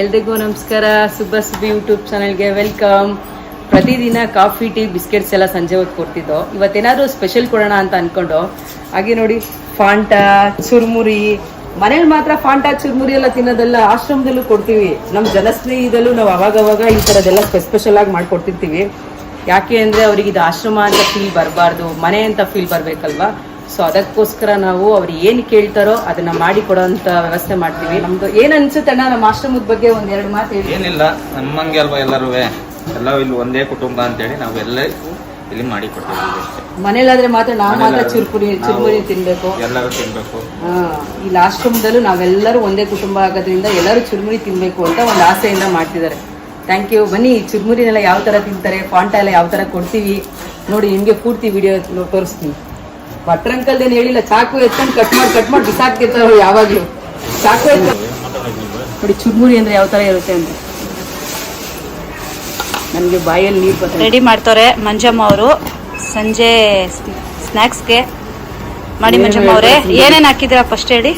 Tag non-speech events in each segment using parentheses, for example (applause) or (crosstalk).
ಎಲ್ರಿಗೂ ನಮಸ್ಕಾರ. ಸುಬ್ಬ ಸುಬ್ಬಿ ಯೂಟ್ಯೂಬ್ ಚಾನಲ್ಗೆ ವೆಲ್ಕಮ್ ಪ್ರತಿದಿನ ಕಾಫಿ ಟೀ ಬಿಸ್ಕೆಟ್ಸ್ ಎಲ್ಲ ಸಂಜೆ ಹೊತ್ತು ಕೊಡ್ತಿದ್ದೋ. ಇವತ್ತೇನಾದರೂ ಸ್ಪೆಷಲ್ ಕೊಡೋಣ ಅಂತ ಅನ್ಕೊಂಡು. ಹಾಗೆ ನೋಡಿ ಫಾಂಟಾ ಚುರ್ಮುರಿ. ಮನೇಲಿ ಮಾತ್ರ ಫಾಂಟಾ ಚುರ್ಮುರಿ ಎಲ್ಲ ತಿನ್ನೋದೆಲ್ಲ ಆಶ್ರಮದಲ್ಲೂ ಕೊಡ್ತೀವಿ. ನಮ್ಮ ಜನಸ್ನೇಹಿದಲ್ಲೂ ನಾವು ಅವಾಗವಾಗ ಈ ಥರದ್ದೆಲ್ಲ ಸ್ಪೆಷಲ್ ಆಗಿ ಮಾಡ್ಕೊಡ್ತಿರ್ತೀವಿ. ಯಾಕೆ ಅಂದರೆ ಅವ್ರಿಗೆ ಇದು ಆಶ್ರಮ ಅಂತ ಫೀಲ್ ಬರಬಾರ್ದು, ಮನೆ ಅಂತ ಫೀಲ್ ಬರಬೇಕಲ್ವಾ? ಸೊ ಅದಕ್ಕೋಸ್ಕರ ನಾವು ಅವ್ರು ಏನು ಕೇಳ್ತಾರೋ ಅದನ್ನ ಮಾಡಿ ಕೊಡೋಂತ ವ್ಯವಸ್ಥೆ ಮಾಡ್ತೀವಿ. ನಮ್ದು ಏನ್ ಅನ್ಸುತ್ತೆ ಅಣ್ಣ ನಮ್ಮ ಆಶ್ರಮದ ಬಗ್ಗೆ ಒಂದ್ ಎರಡು ಮಾತು ಹೇಳಿ. ಏನಿಲ್ಲ ನಮ್ಮಂಗೆ ಅಲ್ವಾ ಎಲ್ಲರೂ ಎಲ್ಲ ಇಲ್ಲಿ ಒಂದೇ ಕುಟುಂಬ ಅಂತೇಳಿ ನಾವೆಲ್ಲ ಇಲ್ಲಿ ಮಾಡಿ ಕೊಡ್ತೀವಿ ಅಷ್ಟೇ. ಮನೇಲಾದ್ರೆ ಮಾತ್ರ ನಾವು ಮಾತ್ರ ಚುರುಪುರಿ ಚುರುಮುರಿ ತಿನ್ಬೇಕು. ಎಲ್ಲರೂ ತಿನ್ಬೇಕು. ಹಾ ಇಲ್ಲಿ ಆಶ್ರಮದಲ್ಲೂ ನಾವೆಲ್ಲರೂ ಒಂದೇ ಕುಟುಂಬ ಆಗೋದ್ರಿಂದ ಎಲ್ಲರೂ ಚುರುಮುರಿ ತಿನ್ಬೇಕು ಅಂತ ಒಂದು ಆಸೆಯಿಂದ ಮಾಡ್ತಿದ್ದಾರೆ. ಥ್ಯಾಂಕ್ ಯು ಬನ್ನಿ ಚುರುಮುರಿನೆಲ್ಲ ಯಾವ ಥರ ತಿಂತಾರೆ ಫಾಂಟ ಎಲ್ಲ ಯಾವ ಥರ ಕೊಡ್ತೀವಿ? ನೋಡಿ ನಿಮಗೆ ಪೂರ್ತಿ ವಿಡಿಯೋ ತೋರಿಸ್ತೀನಿ. ಭಟ್ರಂಕಲ್ದೇನು ಹೇಳಿಲ್ಲ ಚಾಕು ಎತ್ಕೊಂಡು ಕಟ್ ಮಾಡಿ ಕಟ್ ಮಾಡಿ ಬಿಸಾಕ್ತಿರ್ತಾರ ಯಾವಾಗಲೂ. ಚಾಕು ಎತ್ಕೊಂಡು ನೋಡಿ ಚುರ್ಮುರಿ ಅಂದ್ರೆ ಯಾವ ತರ ಇರುತ್ತೆ ಅಂತ. ನನಗೆ ಬಾಯಲ್ಲಿ ನೀರು ಬರ್ತಾರೆ ರೆಡಿ ಮಾಡ್ತಾರೆ ಮಂಜಮ್ಮ ಅವರು. ಸಂಜೆ ಸ್ನ್ಯಾಕ್ಸ್ಗೆ ಮಾಡಿ ಮಂಜಮ್ಮ ಅವರೇ. ಏನೇನು ಹಾಕಿದ್ರ ಫಸ್ಟ್ ಹೇಳಿ?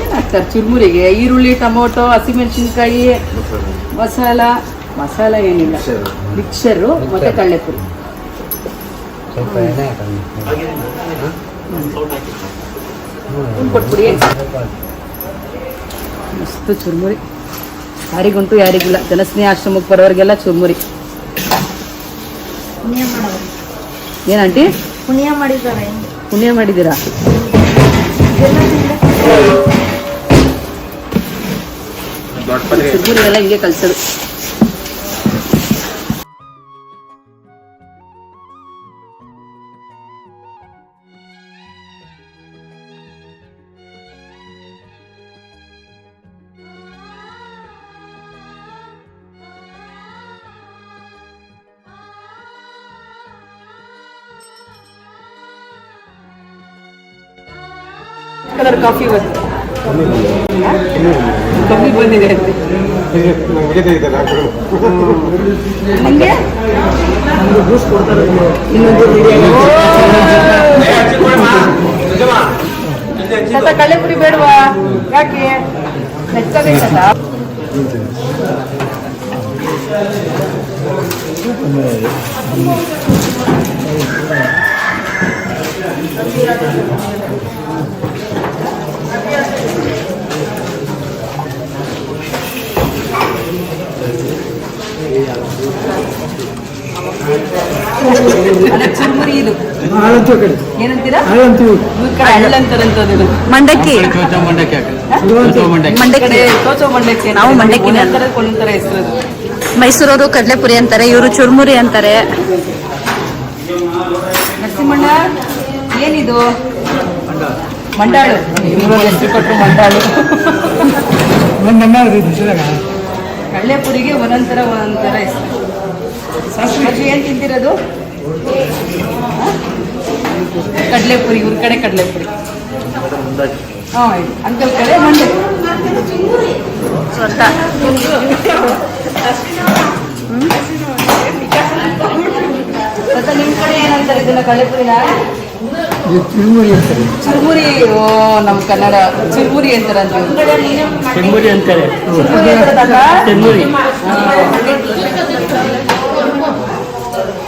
ಏನ್ ಹಾಕ್ತಾರೆ ಚುರ್ಮುರಿಗೆ? ಈರುಳ್ಳಿ ಟೊಮೊಟೊ ಹಸಿಮೆಣಸಿನ್ಕಾಯಿ ಮಸಾಲ. ಮಸಾಲ ಏನಿಲ್ಲ. ಮಿಕ್ಸರು ಮತ್ತೆ ಕಡಲೆಪುರಿ ಹ್ಮ್, ಹಾಕಿ ಮಸ್ತು ಚುರುಮುರಿ. ಯಾರಿಗುಂಟು ಯಾರಿಗಿಲ್ಲ. ಜನಸ್ನೇಹ ಆಶ್ರಮಕ್ಕೆ ಬರೋರಿಗೆಲ್ಲ ಚುರುಮುರಿ. ಮಾಡೋದು ಏನಂಟಿ ಪುಣ್ಯ ಮಾಡಿದ್ದಾರೆ. ಪುಣ್ಯ ಮಾಡಿದ್ದೀರಾ? ಚುರುಮುರಿ ಎಲ್ಲ ಹಿಂಗೆ ಕಲ್ಸೋದು. ಕಲರ್ ಕಾಫಿ ಇವತ್ತು ಕಮ್ಮಿ ಬಂದಿದೆ ಅಂತೆ ನಿಂಗೆ ಇನ್ನೊಂದು ತಾತ ಕಳ್ಳೆಪುರಿ ಬೇಡವಾ ಯಾಕೆ ಮೆಚ್ಚಬೇಕಲ್ಲ ಅಲ್ಲ ಚುರುಮುರಿ ಇದು ಏನಂತೀರಾ ಇವ್ರ ಕಡೆ ಹಳ್ಳ ಅಂತಾರಂತದ್ದು ಇದು. ಮಂಡಕ್ಕಿ ಮಂಡಕ್ಕಿ ಕಡೆ ಚೋಚೋ ಮಂಡಕ್ಕಿ ನಾವು ಮಂಡಕ್ಕಿನೇ ಒಂದೊಂದ್ ಥರಕ್ಕೆ ಒಂದೊಂದ್ ಥರ ಹೆಸರು ಮಂಡಕ್ಕಿ ಮೈಸೂರವರು ಕಡಲೆಪುರಿ ಅಂತಾರೆ ಇವರು ಚುರ್ಮುರಿ ಅಂತಾರೆ. ನರಸಿಂಹಣ್ಣ ಏನಿದು? ಮಂಡಾಳು. ಒಂದೊಂದರ ಒಂದೊಂದರ ಮಂಡಾಳು ಕಳ್ಳೆಪುರಿಗೆ ಒಂದೊಂದ್ ಥರ ಒಂದೊಂದ್ ಹೆಸರು. ಏನ್ ತಿಂತಿರೋದು? ಕಡಲೆಪುರಿ ಇವ್ರ ಕಡೆ ಕಡಲೆಪುರಿ. ಹಾಂ ಅಂಕಲ್ ಕಡೆ ಮಂಡೆ ಸ್ವಂತ ಮತ್ತೆ ನಿಮ್ ಕಡೆ ಏನಂತಾರೆ ಇದನ್ನ ಕಳ್ಳೆಪುರಿನ ಚುರುಮುರಿ ಓ ನಮ್ಮ ಕನ್ನಡ. ಚುರುಮುರಿ ಅಂತಾರೆ ಅಂತ ಚೆಂಬುರಿ ಅಂತಾರೆ. ಚುರುಮುರಿ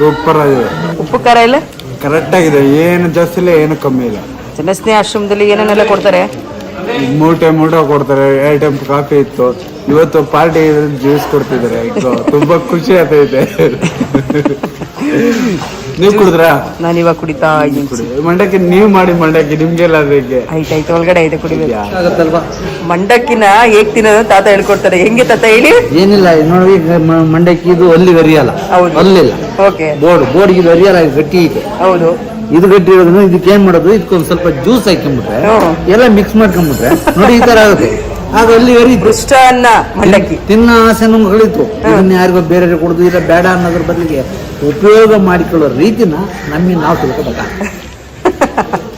ಸೂಪರ್ ಆಗಿದೆ. ಉಪ್ಪು ಖಾರ ಇಲ್ಲ? ಕರೆಕ್ಟ್ ಆಗಿದೆ. ಏನು ಜಾಸ್ತಿ ಇಲ್ಲ ಏನು ಕಮ್ಮಿ ಇಲ್ಲ. ಜನಸ್ನೇಹ ಆಶ್ರಮದಲ್ಲಿ ಏನೇನೆಲ್ಲ ಕೊಡ್ತಾರೆ? ಮೂರು ಟೈಮ್ ಊಟ ಕೊಡ್ತಾರೆ. ಎರಡು ಟೈಮ್ ಕಾಫಿ ಇತ್ತು. ಇವತ್ತು ಪಾರ್ಟಿ ಜ್ಯೂಸ್ ಕೊಡ್ತಿದ್ದಾರೆ. ತುಂಬಾ ಖುಷಿ ಆಗ್ತೈತೆ. ನೀವು ಕುಡಿದ್ರಾ? ನಾನು ಇವಾಗ ಕುಡಿತಾ ಇದ್ದೀನಿ. ಕುಡಿ. ಮಂಡಕ್ಕಿ ನೀವು ಮಾಡಿ ಮಂಡಕ್ಕಿ ನಿಮ್ಗೆಲ್ಲ ಅದಕ್ಕೆ ಆಯ್ತು ಆಯ್ತು ಒಳಗಡೆ ಐತೆ ಕುಡಿಬೇಕು. ಮಂಡಕ್ಕಿನ ಹೇಗ್ ತಿನ್ನೋದು ತಾತ ಹೇಳ್ಕೊಡ್ತಾರೆ. ಹೆಂಗೆ ತಾತ ಹೇಳಿ? ಏನಿಲ್ಲ ನೋಡಿ ಮ- ಮಂಡಕ್ಕಿ ಇದು ಅಲ್ಲಿ ಅರಿಯಲ್ಲ ಹೌದು. ಅಲ್ಲಿಲ್ಲ. ಓಕೆ. ಬೋರ್ಡ್ ಬೋರ್ಡ್ ಇದು ಅರಿಯಲ್ಲ ಇದು ಗಟ್ಟಿ ಇದೆ. ಹೌದು. ಇದು ಗಟ್ಟಿ ಇರೋದ್ರಿಂದ ಇದಕ್ಕೆ ಏನ್ ಮಾಡೋದು? ಇದಕ್ಕೊಂದು ಸ್ವಲ್ಪ ಜ್ಯೂಸ್ ಹಾಕೊಂಡ್ಬಿಟ್ರೆ ಹ್ಮ್. ಎಲ್ಲ ಮಿಕ್ಸ್ ಮಾಡ್ಕೊಂಡ್ಬಿಟ್ರೆ ನೋಡಿ ಈ ತರ ಆಗುತ್ತೆ. ಆಗ ಅಲ್ಲಿ ಗರಿತು ಇಷ್ಟ ಅನ್ನ ಮಂಡಕ್ಕಿ ತಿನ್ನ ಆಸೆ ಇದನ್ನ ಯಾರಿಗೋ ಬೇರೆ ಕೊಡುದು ಇಲ್ಲ ಬೇಡ ಅನ್ನೋದ್ರ ಬದಲಿಗೆ ಉಪಯೋಗ ಮಾಡಿಕೊಳ್ಳೋ ರೀತಿನ ನಮಗೆ ನಾವು ತಿಳ್ಕೊಬೇಕಾಗ್ತದೆ (laughs)